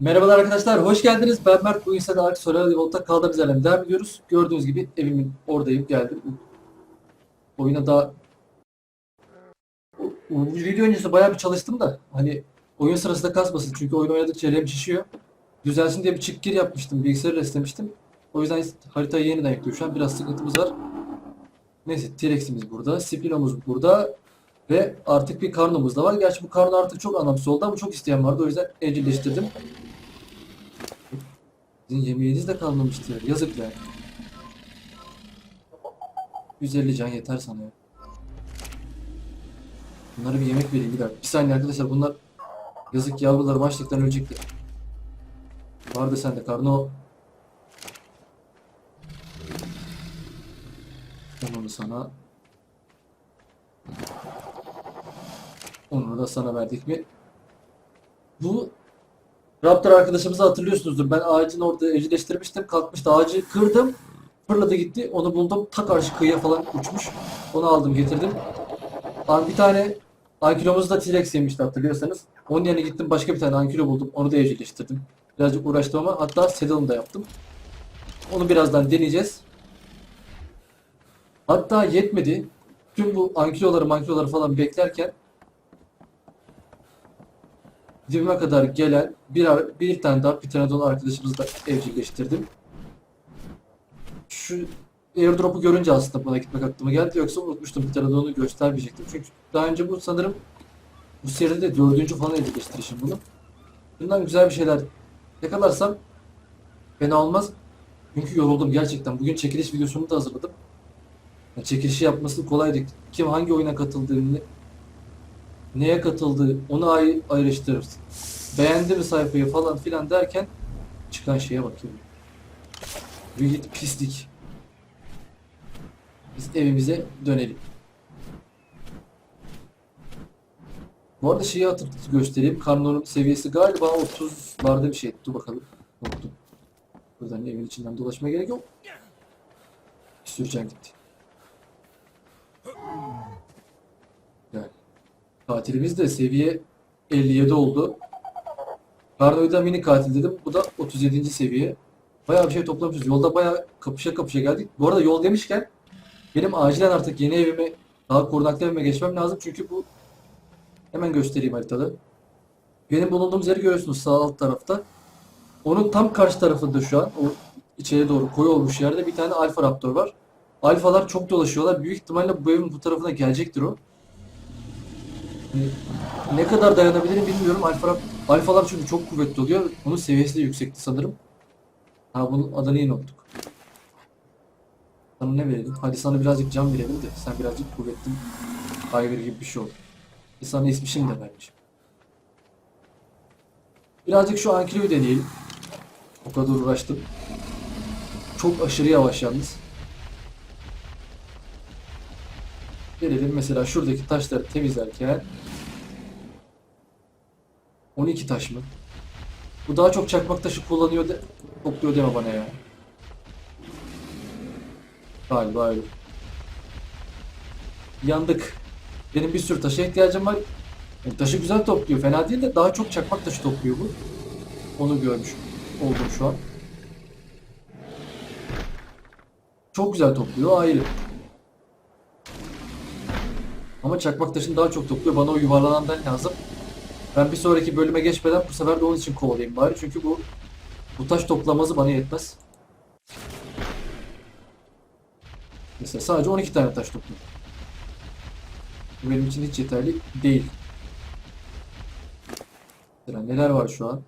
Merhabalar arkadaşlar, hoş geldiniz. Ben Mert. Bugün size Ark Solar Revolt'ta kaldığımız yerden devam ediyoruz. Gördüğünüz gibi evimin oradayım, geldim. Oyuna daha... Bu video öncesi bayağı bir çalıştım da hani oyun sırasında kasmasın çünkü oyun oynadıkça RAM şişiyor. Düzelsin diye bir çık gir yapmıştım, bilgisayarı restlemiştim. O yüzden haritayı yeniden yüklüyor. Şu an biraz sıkıntımız var. Neyse T-Rex'imiz burada, Spino'muz burada ve artık bir karnımız da var. Gerçi bu karno artık çok anlamsız oldu ama çok isteyen vardı. O yüzden evcilleştirdim. Sizin yemeğiniz de kalmamıştı ya. Yazık ya. 150 can yeter sana ya. Bunlara bir yemek vereyim bir dakika. Bir saniye arkadaşlar bunlar yazık yavrularım açlıktan ölecekler. Vardı sende karno. Onu sana. Onu da sana verdik mi? Bu Raptor arkadaşımızı hatırlıyorsunuzdur. Ben ağacın orada evcilleştirmiştim. Kalkmıştı ağacı kırdım. Fırladı gitti. Onu buldum. Ta karşı kıyıya falan uçmuş. Onu aldım getirdim. Abi bir tane ankilomuzu da T-Rex yemişti hatırlıyorsanız. Onun yerine gittim başka bir tane ankilo buldum. Onu da evcilleştirdim. Birazcık uğraştım ama hatta saddle'ını da yaptım. Onu birazdan deneyeceğiz. Hatta yetmedi. Tüm bu ankiloları mankiloları falan beklerken dibime kadar gelen bir, bir tane daha Pteranodon arkadaşımızı da evcilleştirdim. Şu airdrop'u görünce aslında buna gitmek aklıma geldi. Yoksa unutmuştum Pteranodon'u göstermeyecektim. Çünkü daha önce bu sanırım bu seride de dördüncü falan evcilleştirişim bunu. Bundan güzel bir şeyler yakalarsam fena olmaz. Çünkü yoruldum gerçekten. Bugün çekiliş videosunu da hazırladım. Yani çekilişi yapması kolaydı. Kim hangi oyuna katıldığını, neye katıldığı onu ay ayrıştırırız. Beğendi mi sayfayı falan filan derken çıkan şeye bakıyorum. Bir git pislik. Biz evimize dönelim. Bu arada şeyi hatır göstereyim. Karnonun seviyesi galiba 30'larda bir şey. Dur bakalım. Unuttum. Buradan evin içinden dolaşmaya gerek yok. Bir sürü gitti. Katilimiz de seviye 57 oldu. Karno'yu da mini katil dedim. Bu da 37. seviye. Bayağı bir şey toplamışız. Yolda bayağı kapışa kapışa geldik. Bu arada yol demişken benim acilen artık yeni evime daha korunaklı evime geçmem lazım. Çünkü bu hemen göstereyim haritada. Benim bulunduğumuz yeri görüyorsunuz sağ alt tarafta. Onun tam karşı tarafında şu an o içeri doğru koyu olmuş yerde bir tane Alfa Raptor var. Alfalar çok dolaşıyorlar. Büyük ihtimalle bu evin bu tarafına gelecektir o. Ne kadar dayanabilirim bilmiyorum. Alfa, alfalar çünkü çok kuvvetli oluyor. Onun seviyesi de yüksekti sanırım. Ha bunun adını yeni unuttuk. Sana ne verelim? Hadi sana birazcık can verelim de sen birazcık kuvvetli aygır gibi bir şey ol. E sana ismişim de vermiş. Birazcık şu ankiloyu deneyelim. O kadar uğraştım. Çok aşırı yavaş yalnız. Gelelim mesela şuradaki taşları temizlerken 12 taş mı? Bu daha çok çakmak taşı kullanıyor de topluyor deme bana ya. Galiba öyle. Yandık. Benim bir sürü taşa ihtiyacım var. Yani taşı güzel topluyor. Fena değil de daha çok çakmak taşı topluyor bu. Onu görmüş oldum şu an. Çok güzel topluyor ayrı. Ama çakmak taşını daha çok topluyor. Bana o yuvarlanandan lazım. Ben bir sonraki bölüme geçmeden bu sefer de onun için kovalayayım bari. Çünkü bu bu taş toplaması bana yetmez. Mesela sadece 12 tane taş topluyor. Bu benim için hiç yeterli değil. Mesela neler var şu an?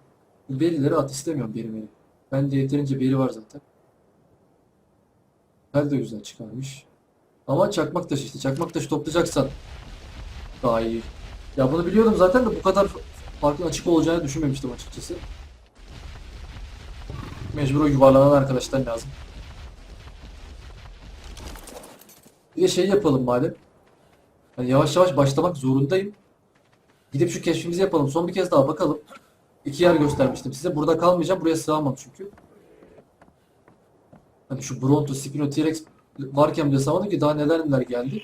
Berileri at istemiyorum beri beri. Bende yeterince beri var zaten. Tel de güzel çıkarmış. Ama çakmak taşı işte. Çakmak taşı toplayacaksan daha iyi. Ya bunu biliyordum zaten de bu kadar farklı açık olacağını düşünmemiştim açıkçası. Mecbur o yuvarlanan arkadaşlar lazım. Bir de şey yapalım madem. Yani yavaş yavaş başlamak zorundayım. Gidip şu keşfimizi yapalım. Son bir kez daha bakalım. İki yer göstermiştim size. Burada kalmayacağım. Buraya sığamam çünkü. Hani şu Bronto, Spino, T-Rex varken bile sığamadım ki daha neler neler geldi.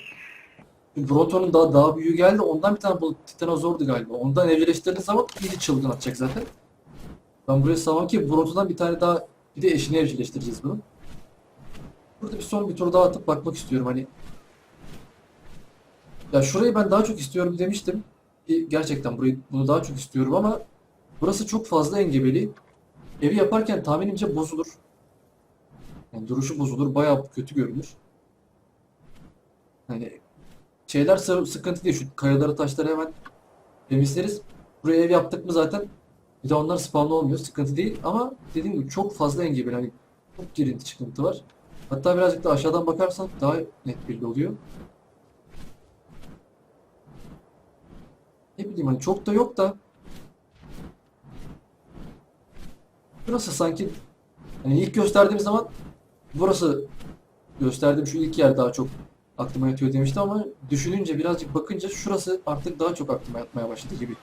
Bronto'nun daha daha büyüğü geldi. Ondan bir tane bu Titanozor'du galiba. Ondan evcilleştirdiğiniz zaman iyice çılgın atacak zaten. Ben buraya sağlam ki Bronto'dan bir tane daha bir de eşini evcilleştireceğiz bunu. Burada bir son bir tur daha atıp bakmak istiyorum hani. Ya şurayı ben daha çok istiyorum demiştim. Gerçekten burayı bunu daha çok istiyorum ama burası çok fazla engebeli. Evi yaparken tahminimce bozulur. Yani duruşu bozulur, bayağı kötü görünür. Hani şeyler sı- sıkıntı değil. Şu kayaları, taşları hemen temizleriz. Buraya ev yaptık mı zaten bir de onlar spawnlı olmuyor. Sıkıntı değil ama dediğim gibi çok fazla engebeli. Hani çok girinti çıkıntı var. Hatta birazcık da aşağıdan bakarsan daha net belli oluyor. Ne bileyim hani çok da yok da Burası sanki hani ilk gösterdiğim zaman burası gösterdiğim şu ilk yer daha çok aklıma yatıyor demiştim ama düşününce birazcık bakınca şurası artık daha çok aklıma yatmaya başladı gibi.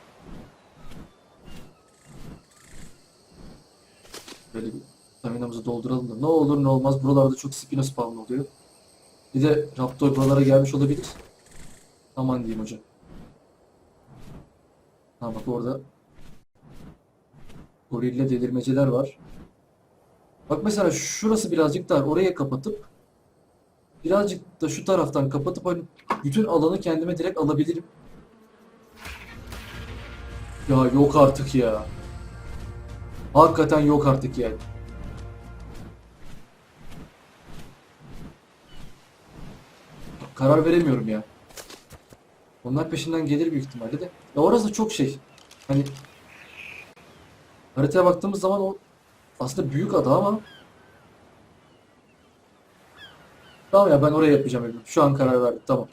Böyle bir staminamızı dolduralım da ne olur ne olmaz buralarda çok spino spawn oluyor. Bir de Raptor buralara gelmiş olabilir. Aman diyeyim hocam. Ha bak orada gorilla delirmeceler var. Bak mesela şurası birazcık dar. Oraya kapatıp birazcık da şu taraftan kapatıp hani bütün alanı kendime direkt alabilirim. Ya yok artık ya. Hakikaten yok artık yani. Karar veremiyorum ya. Onlar peşinden gelir büyük ihtimalle de. Ya orası çok şey. Hani haritaya baktığımız zaman o aslında büyük ada ama Tamam ya ben oraya yapacağım evimi. Şu an karar verdim. Tamam.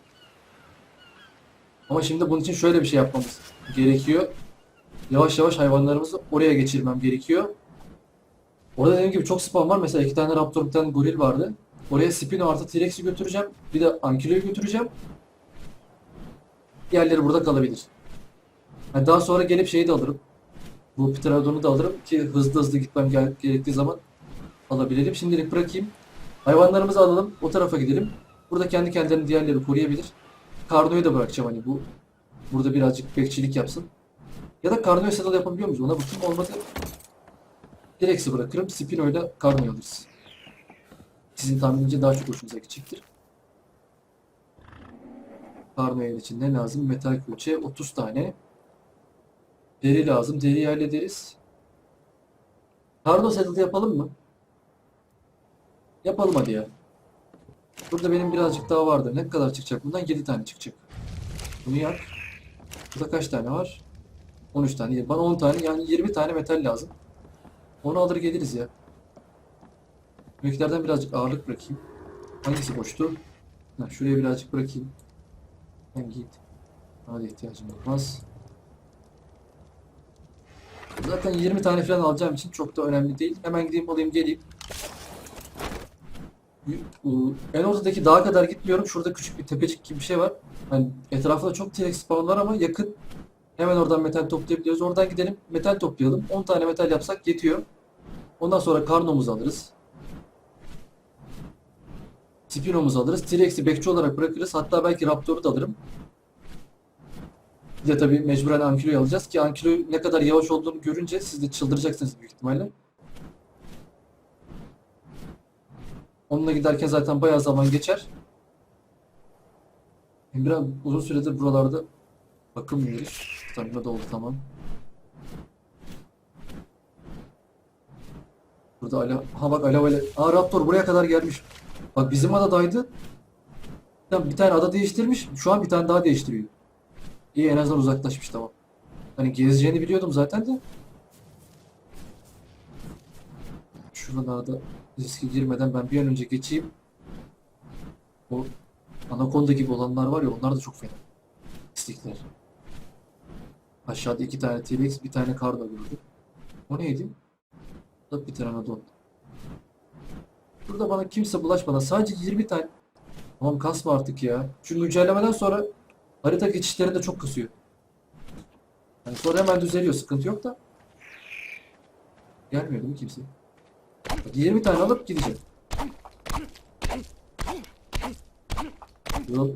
Ama şimdi bunun için şöyle bir şey yapmamız gerekiyor. Yavaş yavaş hayvanlarımızı oraya geçirmem gerekiyor. Orada dediğim gibi çok spawn var. Mesela iki tane raptor, bir tane goril vardı. Oraya Spino artı T-Rex'i götüreceğim. Bir de Ankylo'yu götüreceğim. Diğerleri burada kalabilir. Yani daha sonra gelip şeyi de alırım. Bu Pteranodon'u da alırım ki hızlı hızlı gitmem gere- gerektiği zaman alabilelim. Şimdilik bırakayım. Hayvanlarımızı alalım. O tarafa gidelim. Burada kendi kendilerini diğerleri koruyabilir. Karno'yu da bırakacağım hani bu. Burada birazcık bekçilik yapsın. Ya da Karno'ya saddle yapabiliyor muyuz? Ona bakayım olmadı. Direx'i bırakırım. Spino'yla Karno'yu alırız. Sizin tahminince daha çok hoşunuza gidecektir. Karno'ya için ne lazım? Metal külçe 30 tane. Deri lazım. Deriyi hallederiz. Karno saddle yapalım mı? Yapalım hadi ya. Burada benim birazcık daha vardı. Ne kadar çıkacak bundan? 7 tane çıkacak. Bunu yak. Burada kaç tane var? 13 tane. Bana 10 tane yani 20 tane metal lazım. Onu alır geliriz ya. Büyüklerden birazcık ağırlık bırakayım. Hangisi boştu? Ha, şuraya birazcık bırakayım. Sen git. Hadi ihtiyacım olmaz. Zaten 20 tane falan alacağım için çok da önemli değil. Hemen gideyim alayım geleyim. En ortadaki dağa kadar gitmiyorum. Şurada küçük bir tepecik gibi bir şey var. Hani etrafında çok T-Rex spawn var ama yakın. Hemen oradan metal toplayabiliyoruz. Oradan gidelim metal toplayalım. 10 tane metal yapsak yetiyor. Ondan sonra karnomuzu alırız. Spino'muzu alırız. T-Rex'i bekçi olarak bırakırız. Hatta belki Raptor'u da alırım. Bir de tabii mecburen Ankylo'yu alacağız ki Ankylo'yu ne kadar yavaş olduğunu görünce siz de çıldıracaksınız büyük ihtimalle. Onunla giderken zaten bayağı zaman geçer. Biraz uzun süredir buralarda bakılmıyoruz. Stamina da oldu tamam. Burada ala ha bak alev alev. Aa Raptor buraya kadar gelmiş. Bak bizim adadaydı. Bir tane ada değiştirmiş. Şu an bir tane daha değiştiriyor. İyi en azından uzaklaşmış tamam. Hani gezeceğini biliyordum zaten de. Şuralarda riske girmeden ben bir an önce geçeyim. O Anaconda gibi olanlar var ya onlar da çok fena. Pislikler. Aşağıda iki tane T-Rex, bir tane Karda gördüm. O neydi? Da bir Pteranodon. Burada bana kimse bulaşmadan sadece 20 tane. Tamam kasma artık ya. Şu güncellemeden sonra harita geçişleri de çok kısıyor. Yani sonra hemen düzeliyor. Sıkıntı yok da. Gelmiyor değil mi kimse? Bak 20 tane alıp gideceğim. Yok.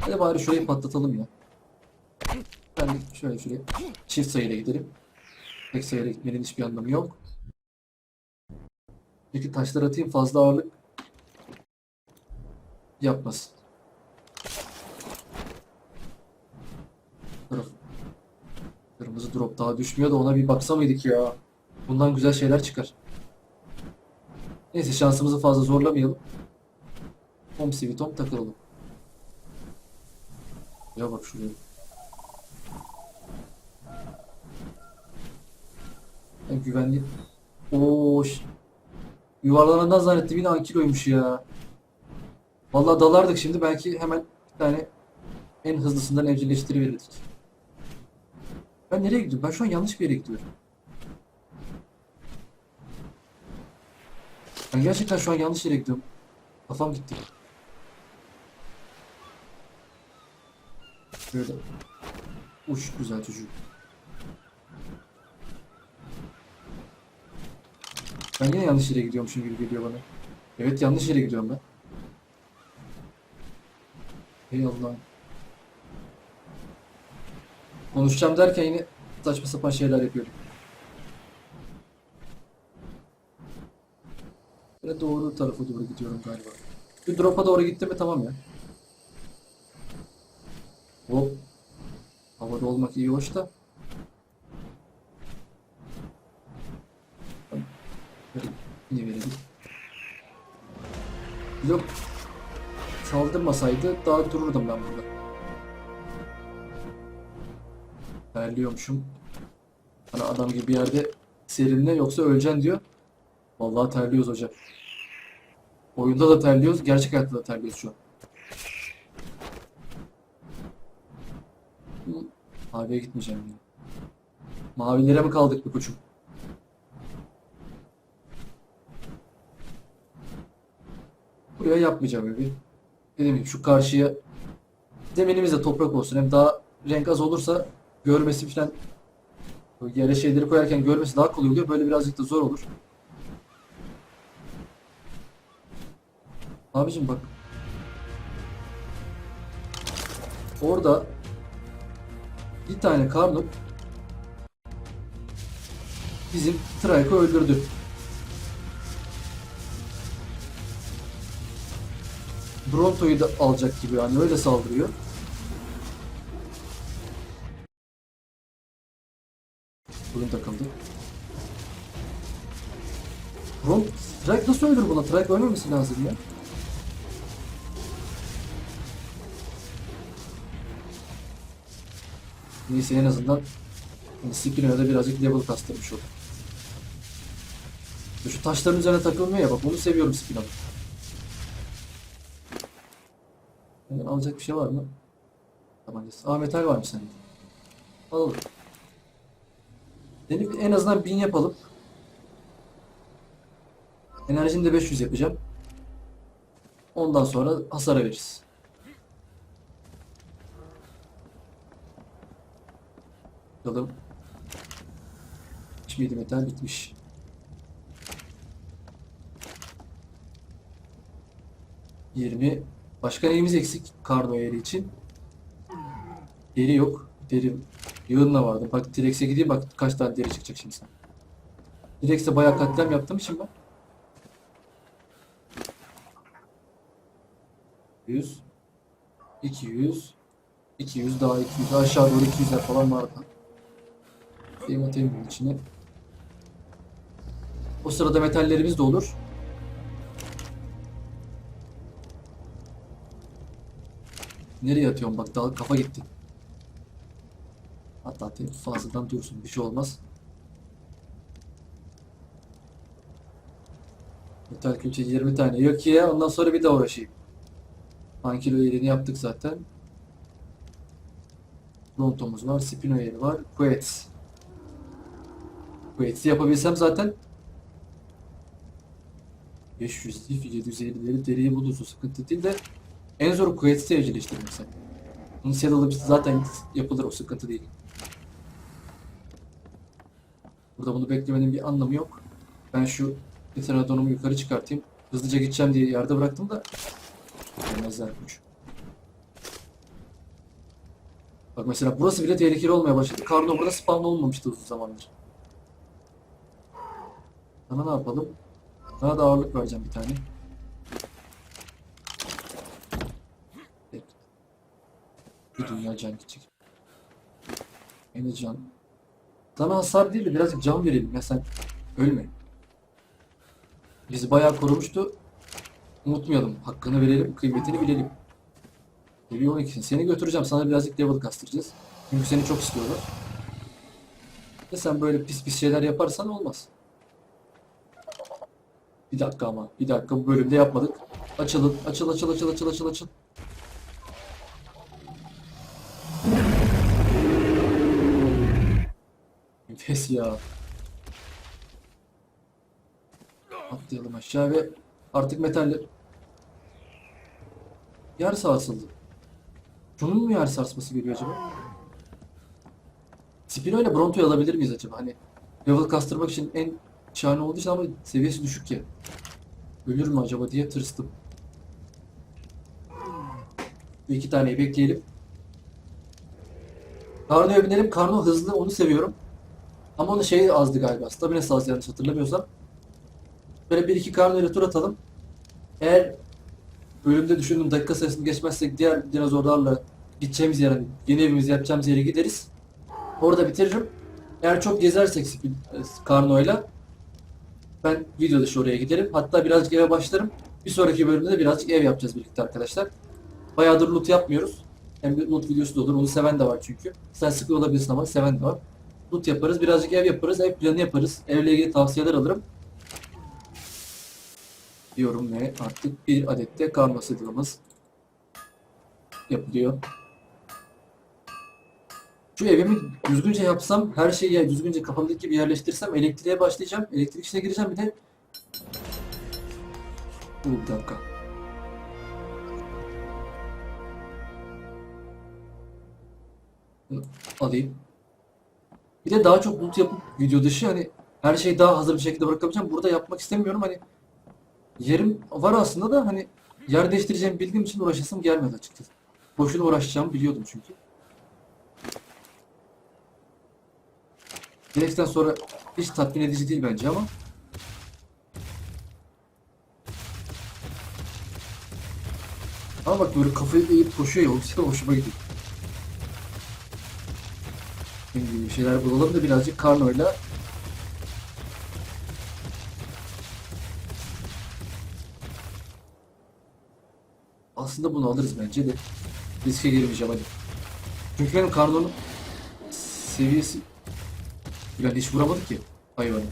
Hadi bari şurayı patlatalım ya. Ben şöyle şuraya çift sayıyla gidelim. Tek sayıyla gitmenin hiçbir anlamı yok. Peki taşlar atayım fazla ağırlık yapmasın. Kırmızı drop daha düşmüyor da ona bir baksa mıydık ya? Bundan güzel şeyler çıkar. Neyse şansımızı fazla zorlamayalım. Tom sweet Tom takılalım. Ya bak şuraya. En güvenli. Oo. Yuvarlanandan zannettim yine ankiloymuş ya. Vallahi dalardık şimdi belki hemen bir tane en hızlısından evcilleştiriverirdik. Ben nereye gidiyorum? Ben şu an yanlış bir yere gidiyorum. Ben gerçekten şu an yanlış yere gidiyorum. Kafam gitti. Şöyle. Uç güzel çocuk. Ben yine yanlış yere gidiyormuşum gibi geliyor bana. Evet yanlış yere gidiyorum ben. Ey Allah'ım. Konuşacağım derken yine saçma sapan şeyler yapıyorum. Böyle doğru tarafa doğru gidiyorum galiba. Bir drop'a doğru gitti mi tamam ya. Hop. Havada olmak iyi hoş da. Yine verelim. Yok. Saldırmasaydı daha dururdum ben burada. Terliyormuşum. Bana adam gibi bir yerde serinle yoksa öleceksin diyor. Vallahi terliyoruz hocam. Oyunda da terliyoruz, gerçek hayatta da terliyoruz şu an. Maviye gitmeyeceğim yine. Mavilere mi kaldık bir koçum? Buraya yapmayacağım evi. Dediğim gibi şu karşıya zeminimiz de toprak olsun. Hem daha renk az olursa görmesi falan yere şeyleri koyarken görmesi daha kolay oluyor. Böyle birazcık da zor olur. Abicim bak. Orada bir tane karnım bizim Trike'ı öldürdü. Bronto'yu da alacak gibi yani öyle saldırıyor. Bugün takıldı. Bron Trike nasıl öldür buna? Trike ölmemesi lazım ya. Neyse en azından hani Spino'ya da birazcık level kastırmış olur. Şu taşların üzerine takılmıyor ya bak onu seviyorum Spino'nun. Yani alacak bir şey var mı? Tabancası. Aa metal varmış sende. Alalım. Denip en azından 1000 yapalım. Enerjimi de 500 yapacağım. Ondan sonra hasara veririz. Bakalım. Hiç miydi metal bitmiş. Yirmi. Başka neyimiz eksik karno yeri için? Deri yok. Deri yığınla vardı. Bak T-Rex'e gideyim bak kaç tane deri çıkacak şimdi sana. T-Rex'e bayağı katliam yaptım için ben. 100 200 200 daha 200 daha aşağı doğru 200'ler falan vardı. Benim atayım bunun içine. O sırada metallerimiz de olur. Nereye atıyorum bak daha kafa gitti. Hatta fazladan dursun bir şey olmaz. Metal külçe 20 tane yok ya ondan sonra bir daha uğraşayım. Ankilo yerini yaptık zaten. Rontomuz var, Spino yeri var, Quetz. Quetz'i yapabilsem zaten 500 lif, 750'leri deriyi bulursun sıkıntı değil de en zoru Quetz'i evcilleştirmek sen. Bunun saddle'ı zaten yapılır o sıkıntı değil. Burada bunu beklemenin bir anlamı yok. Ben şu Pteranodon'umu yukarı çıkartayım. Hızlıca gideceğim diye yerde bıraktım da Gelmezler kuş. Bak mesela burası bile tehlikeli olmaya başladı. Karno burada spawn olmamıştı uzun zamandır. Sana ne yapalım? Sana da ağırlık vereceğim bir tane. Evet. Bir dünya can gidecek. Yine can. Sana hasar değil de birazcık can verelim ya sen ölme. Bizi bayağı korumuştu. Unutmayalım. Hakkını verelim, kıymetini bilelim. Seviye 12'sin. Seni götüreceğim. Sana birazcık level kastıracağız. Çünkü seni çok istiyorlar. Ve sen böyle pis pis şeyler yaparsan olmaz. Bir dakika ama. Bir dakika bu bölümde yapmadık. Açılın. Açıl açıl açıl açıl açıl açıl. Nefes ya. Atlayalım aşağı ve artık metaller yer sarsıldı. Şunun mu yer sarsması geliyor acaba? Spino ile Bronto'yu alabilir miyiz acaba? Hani level kastırmak için en şahane olduğu için ama seviyesi düşük ya. Ölür mü acaba diye tırstım. Bir iki taneyi bekleyelim. Karno'ya binelim. Karno hızlı onu seviyorum. Ama onun şeyi azdı galiba. Staminası az yanlış hatırlamıyorsam. Böyle bir iki Karno ile tur atalım. Eğer bölümde düşündüğüm dakika sayısını geçmezsek diğer dinozorlarla gideceğimiz yere, yeni evimizi yapacağımız yere gideriz. Orada bitiririm. Eğer çok gezersek Spin- Karno'yla ben video dışı oraya giderim. Hatta birazcık eve başlarım. Bir sonraki bölümde de birazcık ev yapacağız birlikte arkadaşlar. Bayağıdır loot yapmıyoruz. Hem de loot videosu da olur. Onu seven de var çünkü. Sen sıkı olabilirsin ama seven de var. Loot yaparız. Birazcık ev yaparız. Ev planı yaparız. Evle ilgili tavsiyeler alırım. Diyorum ve artık bir adette karma sıdığımız yapılıyor. Şu evimi düzgünce yapsam, her şeyi ya- düzgünce kafamdaki gibi yerleştirsem elektriğe başlayacağım. Elektrik işine gireceğim bir de. Dur bir dakika. Alayım. Bir de daha çok loot yapıp video dışı hani her şeyi daha hazır bir şekilde bırakabileceğim. Burada yapmak istemiyorum hani yerim var aslında da hani yer değiştireceğimi bildiğim için uğraşasım gelmedi açıkçası. Boşuna uğraşacağımı biliyordum çünkü. Direkten sonra hiç tatmin edici değil bence ama. Ama bak böyle kafayı eğip koşuyor ya o hoşuma gidiyor. Şimdi bir şeyler bulalım da birazcık karnoyla Aslında bunu alırız bence de. Riske girmeyeceğim hadi. Çünkü benim karnonun seviyesi yani hiç vuramadık ki hayvanı.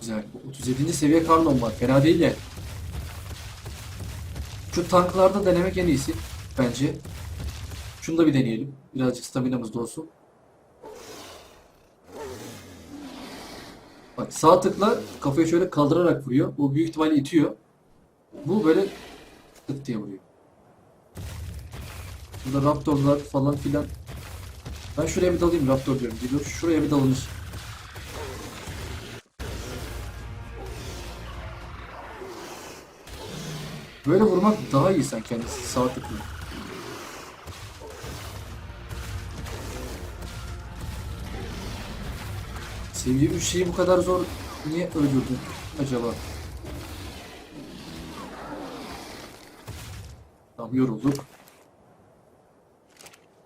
Güzel. Bu 37. seviye karnon var. Fena değil ya. Şu tanklarda denemek en iyisi bence. Şunu da bir deneyelim. Birazcık staminamız da olsun. Bak sağ tıkla kafayı şöyle kaldırarak vuruyor. Bu büyük ihtimalle itiyor. Bu böyle tık diye vuruyor. Burada raptorlar falan filan. Ben şuraya bir dalayım raptor diyorum. Gidiyor şuraya bir dalınır. Böyle vurmak daha iyi sanki yani sağ tıkla. Seviye 3 şeyi bu kadar zor niye öldürdün acaba? Tamam yorulduk.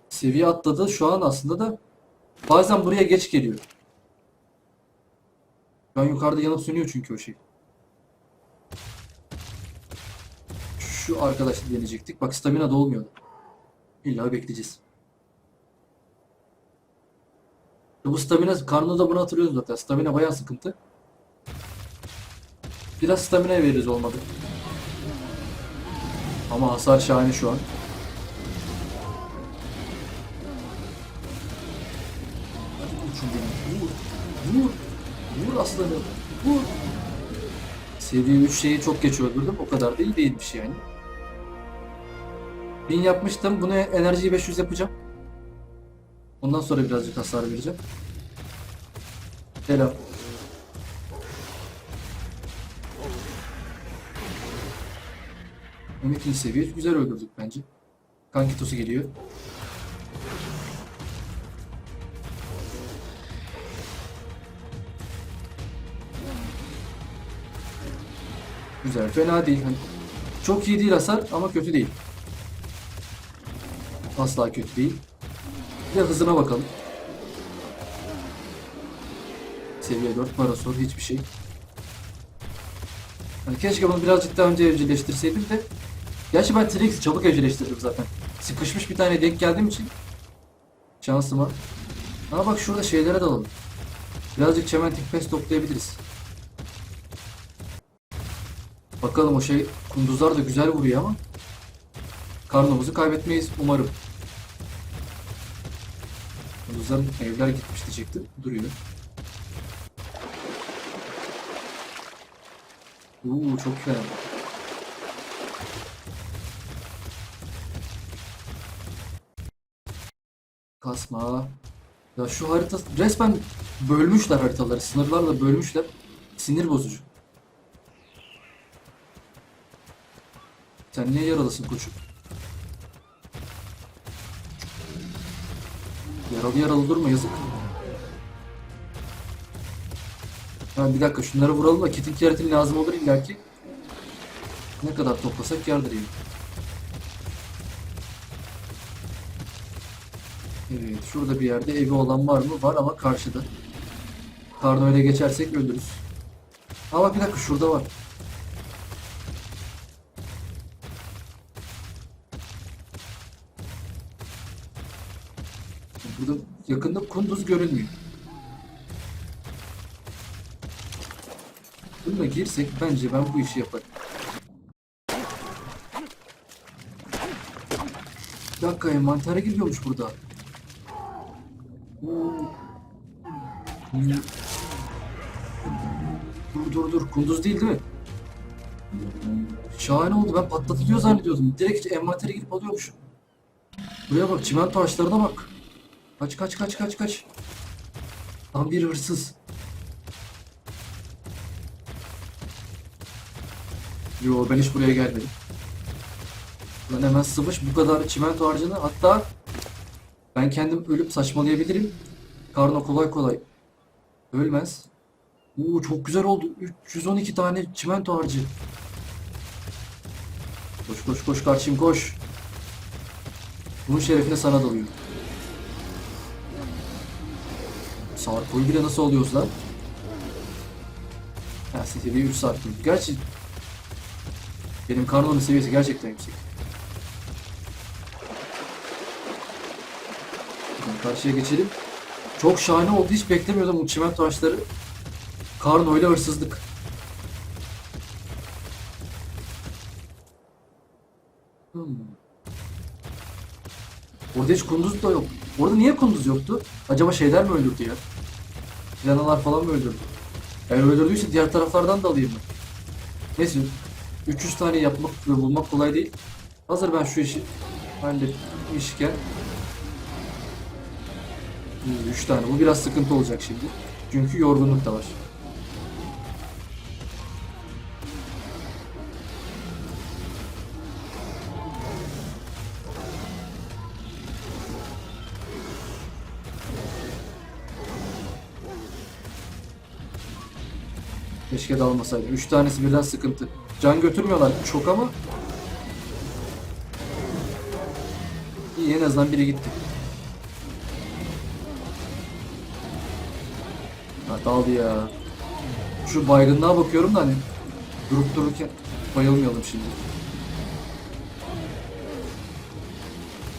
Seviye atladı şu an aslında da bazen buraya geç geliyor. Ben yukarıda yanıp sönüyor çünkü o şey. Şu arkadaşla deneyecektik. Bak stamina da olmuyordu. İlla bekleyeceğiz. Bu stamina, karnını da bunu hatırlıyoruz zaten. Stamina bayağı sıkıntı. Biraz stamina veririz olmadı. Ama hasar şahane şu an. Benim. Vur. Vur. Vur aslanım. Vur. Seviye 3 şeyi çok geç öldürdüm. O kadar değil değilmiş yani. 1000 yapmıştım. Bunu enerjiyi 500 yapacağım. Ondan sonra birazcık hasar vereceğim. Selam. Ümit'in seviye güzel öldürdük bence. Kankitosu geliyor. Güzel, fena değil. Hani çok iyi değil hasar ama kötü değil. Asla kötü değil. Bir hızına bakalım. Seviye 4 parasol hiçbir şey. Hani keşke bunu birazcık daha önce evcilleştirseydim de. Gerçi ben Trix'i çabuk evcilleştirdim zaten. Sıkışmış bir tane denk geldiğim için. Şansıma. Ama bak şurada şeylere dalalım. Birazcık çementik pes toplayabiliriz. Bakalım o şey kunduzlar da güzel vuruyor ama. Karnımızı kaybetmeyiz umarım. Kunduzların evler gitmiş diyecektim. Duruyor. Uuu çok fena. Kasma. Ya şu harita resmen bölmüşler haritaları. Sınırlarla bölmüşler. Sinir bozucu. Sen niye yaralısın koçum? Yaralı yaralı durma yazık. Ha, bir dakika şunları vuralım da kitin keratin lazım olur illaki. Ne kadar toplasak kârdır iyi. Evet şurada bir yerde evi olan var mı? Var ama karşıda. Karnoyla geçersek ölürüz. Ama bir dakika şurada var. Burada yakında kunduz görünmüyor. Bununla girsek bence ben bu işi yaparım. Bir dakika envantere giriyormuş burada. Dur dur dur. Kunduz değil değil mi? Şahane oldu. Ben patlatılıyor zannediyordum. Direkt envantere girip alıyormuşum. Buraya bak. Çimento ağaçlarına bak. Kaç kaç kaç kaç kaç. Tam bir hırsız. Yo ben hiç buraya gelmedim. Lan hemen sıvış bu kadar çimento harcını hatta ben kendim ölüp saçmalayabilirim. Karno kolay kolay ölmez. Oo çok güzel oldu. 312 tane çimento harcı. Koş koş koş kardeşim koş. Bunun şerefine sana dalıyorum. Sarko'yu bile nasıl alıyoruz lan? Ha seviye 3 Sarko. Gerçi benim Karno'nun seviyesi gerçekten yüksek. Buradan Karşıya geçelim. Çok şahane oldu. Hiç beklemiyordum bu çimento ağaçları. Karno ile hırsızlık. Orada hiç kunduz da yok. Orada niye kunduz yoktu? Acaba şeyler mi öldürdü ya? Planalar falan mı öldürdü? Eğer öldürdüyse diğer taraflardan da alayım ben. Neyse 300 tane yapmak ve bulmak kolay değil. Hazır ben şu işi halletmişken 3 tane. Bu biraz sıkıntı olacak şimdi. Çünkü yorgunluk da var. Keşke dalmasaydım. 3 tanesi birden sıkıntı. Can götürmüyorlar çok ama İyi en azından biri gitti. Ha daldı ya. Şu baygınlığa bakıyorum da hani durup dururken bayılmayalım şimdi.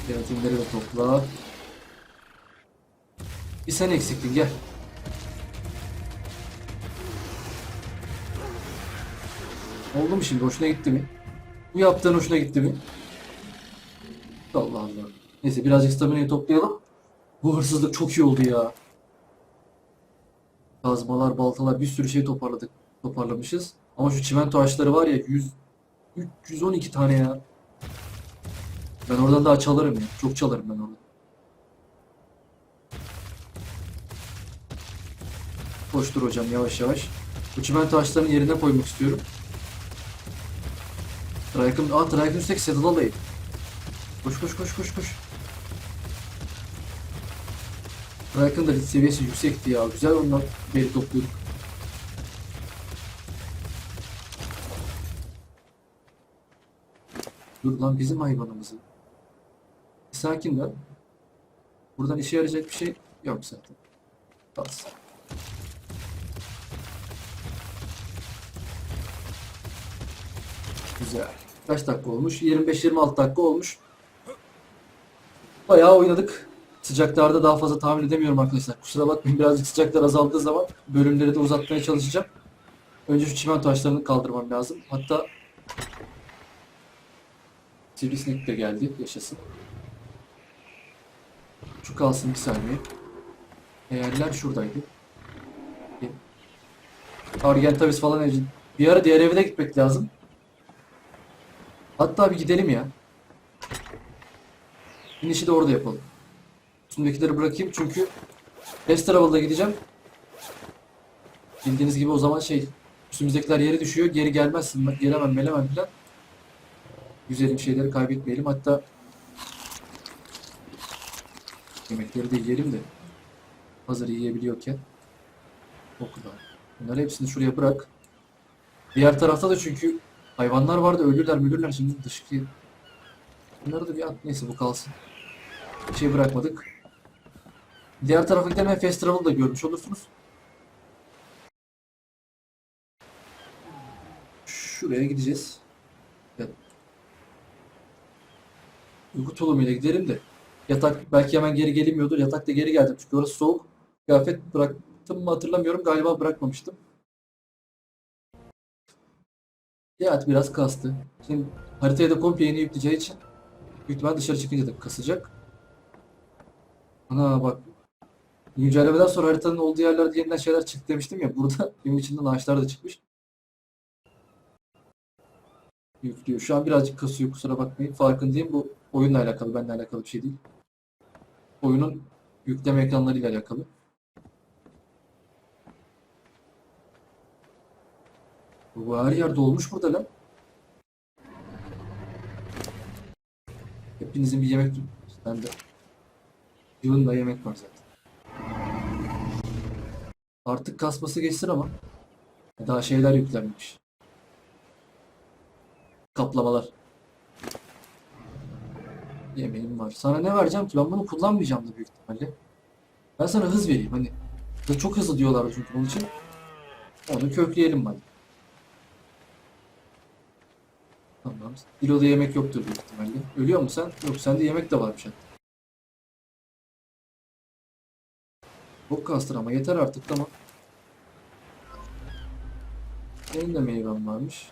Gelatinleri de topla. Bir sen eksiktin gel. Oldu mu şimdi? Hoşuna gitti mi? Bu yaptığın hoşuna gitti mi? Allah Allah. Neyse birazcık staminayı toplayalım. Bu hırsızlık çok iyi oldu ya. Kazmalar, baltalar bir sürü şey toparladık. Toparlamışız. Ama şu çimento ağaçları var ya 100 312 tane ya. Ben oradan daha çalarım ya. Çok çalarım ben oradan. Koştur hocam yavaş yavaş. Bu çimento ağaçlarını yerine koymak istiyorum. Trike'ın, aa Trike'ın üstteki Saddle alayım. Koş koş koş koş koş. Trike'ın da seviyesi yüksekti ya. Güzel ondan beri topluyorduk. Dur lan bizim hayvanımızı. Sakin lan. Buradan işe yarayacak bir şey yok zaten. Kalsın. Güzel. Kaç dakika olmuş? 25-26 dakika olmuş. Bayağı oynadık. Sıcaklarda daha fazla tahmin edemiyorum arkadaşlar. Kusura bakmayın birazcık sıcaklar azaldığı zaman bölümleri de uzatmaya çalışacağım. Önce şu çimento taşlarını kaldırmam lazım. Hatta sivrisinek de geldi. Yaşasın. Şu kalsın bir saniye. Eğerler şuradaydı. Argentavis falan evci. Bir ara diğer eve de gitmek lazım. Hatta bir gidelim ya. İnişi de orada yapalım. Üstündekileri bırakayım çünkü Fast Travel'da gideceğim. Bildiğiniz gibi o zaman şey üstümüzdekiler yere düşüyor. Geri gelmezsin. Gelemem melemem falan. Güzelim şeyleri kaybetmeyelim. Hatta yemekleri de yiyelim de hazır yiyebiliyorken o kadar. Bunları hepsini şuraya bırak. Diğer tarafta da çünkü hayvanlar vardı ölürler ölürler şimdi dışkı. Bunları da bir at. Neyse bu kalsın. Bir şey bırakmadık. Diğer tarafa gidelim ve Fast Travel'ı da görmüş olursunuz. Şuraya gideceğiz. Evet. Uyku tulumuyla gidelim de. Yatak belki hemen geri gelemiyordur. Yatakta geri geldim çünkü orası soğuk. Kıyafet bıraktım mı hatırlamıyorum. Galiba bırakmamıştım. Seyahat biraz kastı. Şimdi haritaya da komple yeni yükleyeceği için büyük ihtimal dışarı çıkınca da kasacak. Ana bak güncellemeden sonra haritanın olduğu yerlerde yeniden şeyler çıktı demiştim ya. Burada benim içinden ağaçlar da çıkmış. Yüklüyor. Şu an birazcık kasıyor kusura bakmayın. Farkındayım bu oyunla alakalı, benimle alakalı bir şey değil. Oyunun yükleme ekranlarıyla alakalı. Bu her yer dolmuş burada lan. Hepinizin bir yemek ben de. Yılında yemek var zaten. Artık kasması geçsin ama daha şeyler yüklenmemiş. Kaplamalar. Yemeğim var. Sana ne vereceğim ki? Ben bunu kullanmayacağım da büyük ihtimalle. Ben sana hız vereyim hani. Çok hızlı diyorlar çünkü bunun için. Onu kökleyelim hadi. Tamam. Kiloda yemek yoktur büyük ihtimalle. Ölüyor musun sen? Yok sende yemek de varmış hatta. Çok kastır ama yeter artık tamam. Benim de meyvem varmış.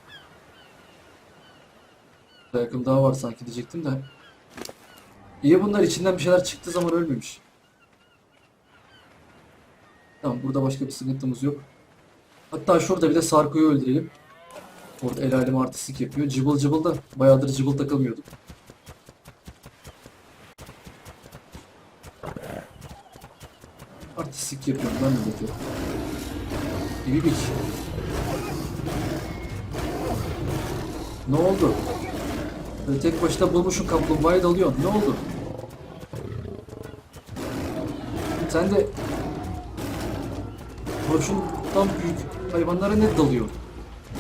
Bir yakın daha var sanki diyecektim de. İyi bunlar içinden bir şeyler çıktığı zaman ölmemiş. Tamam burada başka bir sıkıntımız yok. Hatta şurada bir de Sarko'yu öldürelim. Orada el alem artistik yapıyor. Cıbıl cıbıl da bayağıdır cıbıl takılmıyorduk. Artistik yapıyorum ben millete. İbibik. Ne oldu? Böyle tek başına bulmuşsun kaplumbağayı dalıyorsun. Ne oldu? Sen de Boşundan büyük hayvanlara ne dalıyor?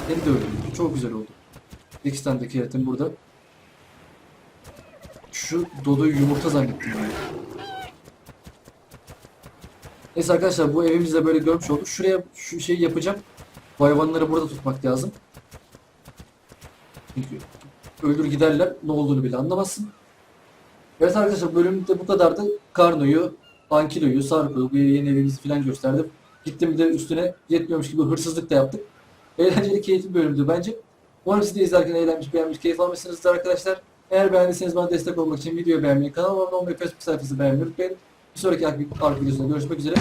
Hem de öyle. Çok güzel oldu. İki tane de keratin burada. Şu Dodo'yu yumurta zannettim yani. Neyse arkadaşlar bu evimizde böyle görmüş olduk. Şuraya şu şeyi yapacağım. Bu hayvanları burada tutmak lazım. Çünkü ölür giderler ne olduğunu bile anlamazsın. Evet arkadaşlar bölümde bu kadardı. Karno'yu, Ankilo'yu, Sarko'yu, yeni evimizi falan gösterdim. Gittim bir de üstüne yetmiyormuş gibi hırsızlık da yaptık. Eğlenceli, keyifli bölümdü bence. Umarım siz de izlerken eğlenmiş, beğenmiş, keyif almışsınızdır arkadaşlar. Eğer beğendiyseniz bana destek olmak için videoyu beğenmeyi, kanalıma abone olmayı, Facebook sayfası beğenmeyi unutmayın. Bir sonraki arka videosunda görüşmek üzere.